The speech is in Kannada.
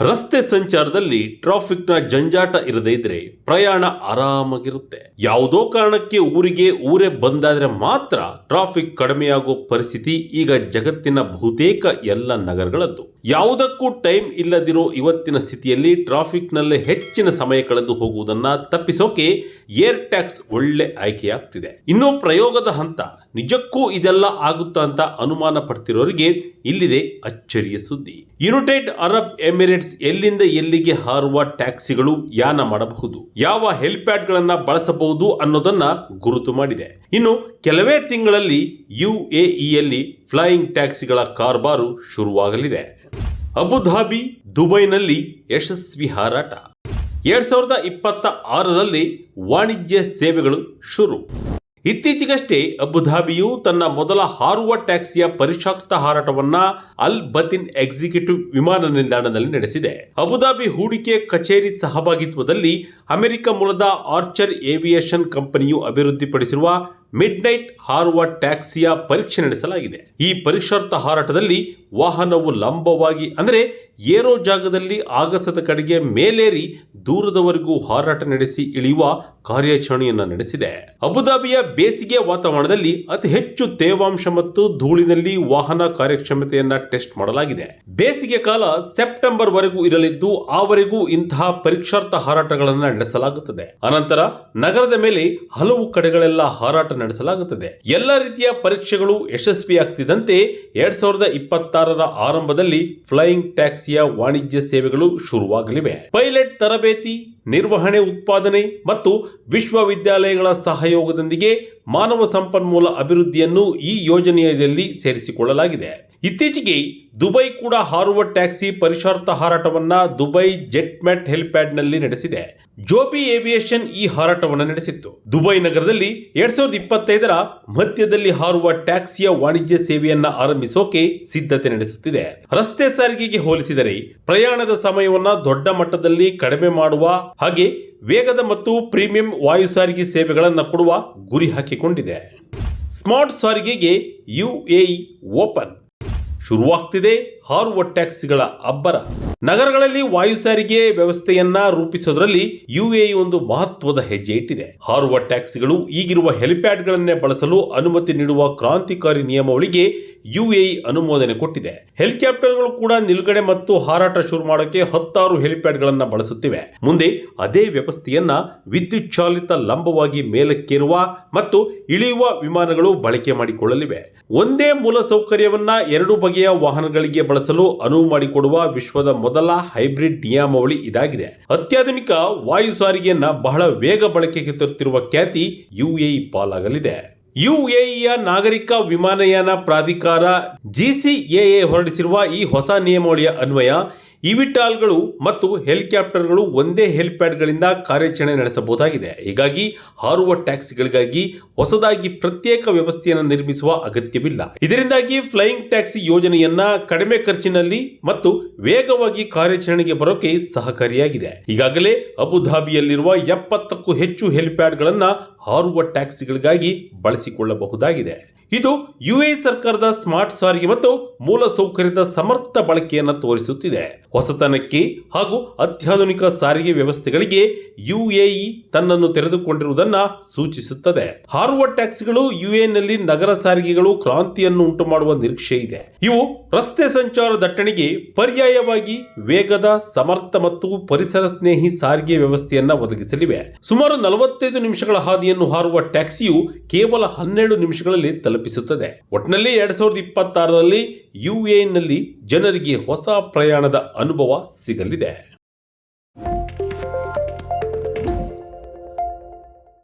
ರಸ್ತೆ ಸಂಚಾರದಲ್ಲಿ ಟ್ರಾಫಿಕ್ನ ಜಂಜಾಟ ಇರದೇ ಇದ್ರೆ ಪ್ರಯಾಣ ಆರಾಮಾಗಿರುತ್ತೆ. ಯಾವುದೋ ಕಾರಣಕ್ಕೆ ಊರಿಗೆ ಊರೇ ಬಂದಾದ್ರೆ ಮಾತ್ರ ಟ್ರಾಫಿಕ್ ಕಡಿಮೆಯಾಗೋ ಪರಿಸ್ಥಿತಿ ಈಗ ಜಗತ್ತಿನ ಬಹುತೇಕ ಎಲ್ಲ ನಗರಗಳದ್ದು. ಯಾವುದಕ್ಕೂ ಟೈಮ್ ಇಲ್ಲದಿರೋ ಇವತ್ತಿನ ಸ್ಥಿತಿಯಲ್ಲಿ ಟ್ರಾಫಿಕ್ನಲ್ಲೇ ಹೆಚ್ಚಿನ ಸಮಯ ಕಳೆದು ಹೋಗುವುದನ್ನು ತಪ್ಪಿಸೋಕೆ ಏರ್ ಟ್ಯಾಕ್ಸ್ ಒಳ್ಳೆ ಆಯ್ಕೆಯಾಗ್ತಿದೆ. ಇನ್ನು ಪ್ರಯೋಗದ ಹಂತ, ನಿಜಕ್ಕೂ ಇದೆಲ್ಲ ಆಗುತ್ತಾ ಅಂತ ಅನುಮಾನ ಪಡ್ತಿರೋರಿಗೆ ಇಲ್ಲಿದೆ ಅಚ್ಚರಿಯ ಸುದ್ದಿ. ಯುನೈಟೆಡ್ ಅರಬ್ ಎಮಿರೇಟ್ಸ್ ಎಲ್ಲಿಂದ ಎಲ್ಲಿಗೆ ಹಾರುವ ಟ್ಯಾಕ್ಸಿಗಳು ಯಾನ ಮಾಡಬಹುದು, ಯಾವ ಹೆಲ್ಪ್ಯಾಡ್ ಗಳನ್ನ ಬಳಸಬಹುದು ಅನ್ನೋದನ್ನ ಗುರುತು ಮಾಡಿದೆ. ಇನ್ನು ಕೆಲವೇ ತಿಂಗಳಲ್ಲಿ ಯುಎಇಯಲ್ಲಿ ಫ್ಲೈಯಿಂಗ್ ಟ್ಯಾಕ್ಸಿಗಳ ಕಾರ್ಬಾರು ಶುರುವಾಗಲಿದೆ. ಅಬುಧಾಬಿ, ದುಬೈನಲ್ಲಿ ಯಶಸ್ವಿ ಹಾರಾಟ. ಎರಡ್ ಸಾವಿರದ ಇಪ್ಪತ್ತ ಆರರಲ್ಲಿ ವಾಣಿಜ್ಯ ಸೇವೆಗಳು ಶುರು. ಇತ್ತೀಚೆಗಷ್ಟೇ ಅಬುಧಾಬಿಯು ತನ್ನ ಮೊದಲ ಹಾರುವ ಟ್ಯಾಕ್ಸಿಯ ಪರಿಶಾಕ್ತ ಹಾರಾಟವನ್ನ ಅಲ್ ಬತಿನ್ ಎಕ್ಸಿಕ್ಯೂಟಿವ್ ವಿಮಾನ ನಿಲ್ದಾಣದಲ್ಲಿ ನಡೆಸಿದೆ. ಅಬುಧಾಬಿ ಹೂಡಿಕೆ ಕಚೇರಿ ಸಹಭಾಗಿತ್ವದಲ್ಲಿ ಅಮೆರಿಕ ಮೂಲದ ಆರ್ಚರ್ ಏವಿಯೇಷನ್ ಕಂಪನಿಯು ಅಭಿವೃದ್ಧಿಪಡಿಸಿರುವ ಮಿಡ್ ನೈಟ್ ಹಾರುವ ಟ್ಯಾಕ್ಸಿಯ ಪರೀಕ್ಷೆ ನಡೆಸಲಾಗಿದೆ. ಈ ಪರೀಕ್ಷಾರ್ಥ ಹಾರಾಟದಲ್ಲಿ ವಾಹನವು ಲಂಬವಾಗಿ, ಅಂದರೆ ಏರೋ ಜಾಗದಲ್ಲಿ ಆಗಸದ ಕಡೆಗೆ ಮೇಲೇರಿ ದೂರದವರೆಗೂ ಹಾರಾಟ ನಡೆಸಿ ಇಳಿಯುವ ಕಾರ್ಯಾಚರಣೆಯನ್ನು ನಡೆಸಿದೆ. ಅಬುಧಾಬಿಯ ಬೇಸಿಗೆ ವಾತಾವರಣದಲ್ಲಿ ಅತಿ ಹೆಚ್ಚು ತೇವಾಂಶ ಮತ್ತು ಧೂಳಿನಲ್ಲಿ ವಾಹನ ಕಾರ್ಯಕ್ಷಮತೆಯನ್ನ ಟೆಸ್ಟ್ ಮಾಡಲಾಗಿದೆ. ಬೇಸಿಗೆ ಕಾಲ ಸೆಪ್ಟೆಂಬರ್ ವರೆಗೂ ಇರಲಿದ್ದು, ಆವರೆಗೂ ಇಂತಹ ಪರೀಕ್ಷಾರ್ಥ ಹಾರಾಟಗಳನ್ನು ನಡೆಸಲಾಗುತ್ತದೆ. ಅನಂತರ ನಗರದ ಮೇಲೆ ಹಲವು ಕಡೆಗಳೆಲ್ಲ ಹಾರಾಟ ನಡೆಸಲಾಗುತ್ತದೆ. ಎಲ್ಲ ರೀತಿಯ ಪರೀಕ್ಷೆಗಳು ಯಶಸ್ವಿಯಾಗ್ತಿದ್ದಂತೆ ಎರಡ್ ಸಾವಿರದ ಇಪ್ಪತ್ತಾರರ ಆರಂಭದಲ್ಲಿ ಫ್ಲೈಯಿಂಗ್ ಟ್ಯಾಕ್ಸಿಯ ವಾಣಿಜ್ಯ ಸೇವೆಗಳು ಶುರುವಾಗಲಿವೆ. ಪೈಲಟ್ ತರಬೇತಿ ನಿರ್ವಹಣೆ, ಉತ್ಪಾದನೆ ಮತ್ತು ವಿಶ್ವವಿದ್ಯಾಲಯಗಳ ಸಹಯೋಗದೊಂದಿಗೆ ಮಾನವ ಸಂಪನ್ಮೂಲ ಅಭಿವೃದ್ಧಿಯನ್ನು ಈ ಯೋಜನೆಯಲ್ಲಿ ಸೇರಿಸಿಕೊಳ್ಳಲಾಗಿದೆ. ಇತ್ತೀಚೆಗೆ ದುಬೈ ಕೂಡ ಹಾರುವ ಟ್ಯಾಕ್ಸಿ ಪರಿಶಾರ್ಥ ಹಾರಾಟವನ್ನ ದುಬೈ ಜೆಟ್ ಮ್ಯಾಟ್ ಹೆಲಿಪ್ಯಾಡ್ನಲ್ಲಿ ನಡೆಸಿದೆ. ಜೋಬಿ ಏವಿಯೇಷನ್ ಈ ಹಾರಾಟವನ್ನು ನಡೆಸಿತ್ತು. ದುಬೈ ನಗರದಲ್ಲಿ ಎರಡ್ ಸಾವಿರದ ಇಪ್ಪತ್ತೈದರ ಮಧ್ಯದಲ್ಲಿ ಹಾರುವ ಟ್ಯಾಕ್ಸಿಯ ವಾಣಿಜ್ಯ ಸೇವೆಯನ್ನ ಆರಂಭಿಸೋಕೆ ಸಿದ್ಧತೆ ನಡೆಸುತ್ತಿದೆ. ರಸ್ತೆ ಸಾರಿಗೆಗೆ ಹೋಲಿಸಿದರೆ ಪ್ರಯಾಣದ ಸಮಯವನ್ನ ದೊಡ್ಡ ಮಟ್ಟದಲ್ಲಿ ಕಡಿಮೆ ಮಾಡುವ ಹಾಗೆ ವೇಗದ ಮತ್ತು ಪ್ರೀಮಿಯಂ ವಾಯು ಸಾರಿಗೆ ಸೇವೆಗಳನ್ನು ಕೊಡುವ ಗುರಿ ಹಾಕಿಕೊಂಡಿದೆ. ಸ್ಮಾರ್ಟ್ ಸಾರಿಗೆಗೆ ಯುಎಇ ಓಪನ್. ಶುರುವಾಗ್ತಿದೆ. ಹಾರುವ ಟ್ಯಾಕ್ಸಿಗಳ ಅಬ್ಬರ. ನಗರಗಳಲ್ಲಿ ವಾಯು ಸಾರಿಗೆ ವ್ಯವಸ್ಥೆಯನ್ನ ರೂಪಿಸೋದ್ರಲ್ಲಿ ಯುಎಇ ಒಂದು ಮಹತ್ವದ ಹೆಜ್ಜೆ ಇಟ್ಟಿದೆ. ಹಾರುವ ಟ್ಯಾಕ್ಸಿಗಳು ಈಗಿರುವ ಹೆಲಿಪ್ಯಾಡ್ಗಳನ್ನೇ ಬಳಸಲು ಅನುಮತಿ ನೀಡುವ ಕ್ರಾಂತಿಕಾರಿ ನಿಯಮಾವಳಿಗೆ ಯುಎಇ ಅನುಮೋದನೆ ಕೊಟ್ಟಿದೆ. ಹೆಲಿಕಾಪ್ಟರ್ಗಳು ಕೂಡ ನಿಲುಗಡೆ ಮತ್ತು ಹಾರಾಟ ಶುರು ಮಾಡೋಕೆ ಹತ್ತಾರು ಹೆಲಿಪ್ಯಾಡ್ಗಳನ್ನ ಬಳಸುತ್ತಿವೆ. ಮುಂದೆ ಅದೇ ವ್ಯವಸ್ಥೆಯನ್ನ ವಿದ್ಯುತ್ ಚಾಲಿತ ಲಂಬವಾಗಿ ಮೇಲಕ್ಕೇರುವ ಮತ್ತು ಇಳಿಯುವ ವಿಮಾನಗಳು ಬಳಕೆ ಮಾಡಿಕೊಳ್ಳಲಿವೆ. ಒಂದೇ ಮೂಲ ಸೌಕರ್ಯವನ್ನ ಎರಡು ಬಗೆಯ ವಾಹನಗಳಿಗೆ ಬಳಸಲು ಅನುವು ಮಾಡಿಕೊಡುವ ವಿಶ್ವದ ಮೊದಲ ಹೈಬ್ರಿಡ್ ನಿಯಮಾವಳಿ ಇದಾಗಿದೆ. ಅತ್ಯಾಧುನಿಕ ವಾಯು ಸಾರಿಗೆಯನ್ನ ಬಹಳ ವೇಗ ಬಳಕೆಗೆ ತರುತ್ತಿರುವ ಖ್ಯಾತಿ ಯುಎಇ ಪಾಲಾಗಲಿದೆ. ಯುಎಇಯ ನಾಗರಿಕ ವಿಮಾನಯಾನ ಪ್ರಾಧಿಕಾರ ಜಿಸಿಎಎ ಹೊರಡಿಸಿರುವ ಈ ಹೊಸ ನಿಯಮಾವಳಿಯ ಅನ್ವಯ ಇವಿಟಾಲ್ಗಳು ಮತ್ತು ಹೆಲಿಕಾಪ್ಟರ್ಗಳು ಒಂದೇ ಹೆಲಿಪ್ಯಾಡ್ಗಳಿಂದ ಕಾರ್ಯಾಚರಣೆ ನಡೆಸಬಹುದಾಗಿದೆ. ಹೀಗಾಗಿ ಹಾರುವ ಟ್ಯಾಕ್ಸಿಗಳಿಗಾಗಿ ಹೊಸದಾಗಿ ಪ್ರತ್ಯೇಕ ವ್ಯವಸ್ಥೆಯನ್ನು ನಿರ್ಮಿಸುವ ಅಗತ್ಯವಿಲ್ಲ. ಇದರಿಂದಾಗಿ ಫ್ಲೈಯಿಂಗ್ ಟ್ಯಾಕ್ಸಿ ಯೋಜನೆಯನ್ನ ಕಡಿಮೆ ಖರ್ಚಿನಲ್ಲಿ ಮತ್ತು ವೇಗವಾಗಿ ಕಾರ್ಯಾಚರಣೆಗೆ ಬರೋಕೆ ಸಹಕಾರಿಯಾಗಿದೆ. ಈಗಾಗಲೇ ಅಬುಧಾಬಿಯಲ್ಲಿರುವ ಎಪ್ಪತ್ತಕ್ಕೂ ಹೆಚ್ಚು ಹೆಲಿಪ್ಯಾಡ್ಗಳನ್ನ ಹಾರುವ ಟ್ಯಾಕ್ಸಿಗಳಿಗಾಗಿ ಬಳಸಿಕೊಳ್ಳಬಹುದಾಗಿದೆ. ಇದು ಯುಎ ಸರ್ಕಾರದ ಸ್ಮಾರ್ಟ್ ಸಾರಿಗೆ ಮತ್ತು ಮೂಲ ಸೌಕರ್ಯದ ಸಮರ್ಥ ಬಳಕೆಯನ್ನು ತೋರಿಸುತ್ತಿದೆ. ಹೊಸತನಕ್ಕೆ ಹಾಗೂ ಅತ್ಯಾಧುನಿಕ ಸಾರಿಗೆ ವ್ಯವಸ್ಥೆಗಳಿಗೆ ಯುಎಇ ತನ್ನನ್ನು ತೆರೆದುಕೊಂಡಿರುವುದನ್ನು ಸೂಚಿಸುತ್ತದೆ. ಹಾರುವ ಟ್ಯಾಕ್ಸಿಗಳು ಯುಎನಲ್ಲಿ ನಗರ ಸಾರಿಗೆಗಳು ಕ್ರಾಂತಿಯನ್ನು ಉಂಟು ಮಾಡುವ ನಿರೀಕ್ಷೆ ಇದೆ. ಇವು ರಸ್ತೆ ಸಂಚಾರ ದಟ್ಟಣೆಗೆ ಪರ್ಯಾಯವಾಗಿ ವೇಗದ, ಸಮರ್ಥ ಮತ್ತು ಪರಿಸರ ಸ್ನೇಹಿ ಸಾರಿಗೆ ವ್ಯವಸ್ಥೆಯನ್ನ ಒದಗಿಸಲಿವೆ. ಸುಮಾರು ನಲವತ್ತೈದು ನಿಮಿಷಗಳ ಹಾದಿಯನ್ನು ಹಾರುವ ಟ್ಯಾಕ್ಸಿಯು ಕೇವಲ ಹನ್ನೆರಡು ನಿಮಿಷಗಳಲ್ಲಿ ತಲುಪಿಸುತ್ತದೆ. ಒಟ್ಟಿನಲ್ಲಿ ಎರಡ್ ಸಾವಿರದ ಇಪ್ಪತ್ತಾರರಲ್ಲಿ ಯುಎನಲ್ಲಿ ಜನರಿಗೆ ಹೊಸ ಪ್ರಯಾಣದ ಅನುಭವ ಸಿಗಲಿದೆ.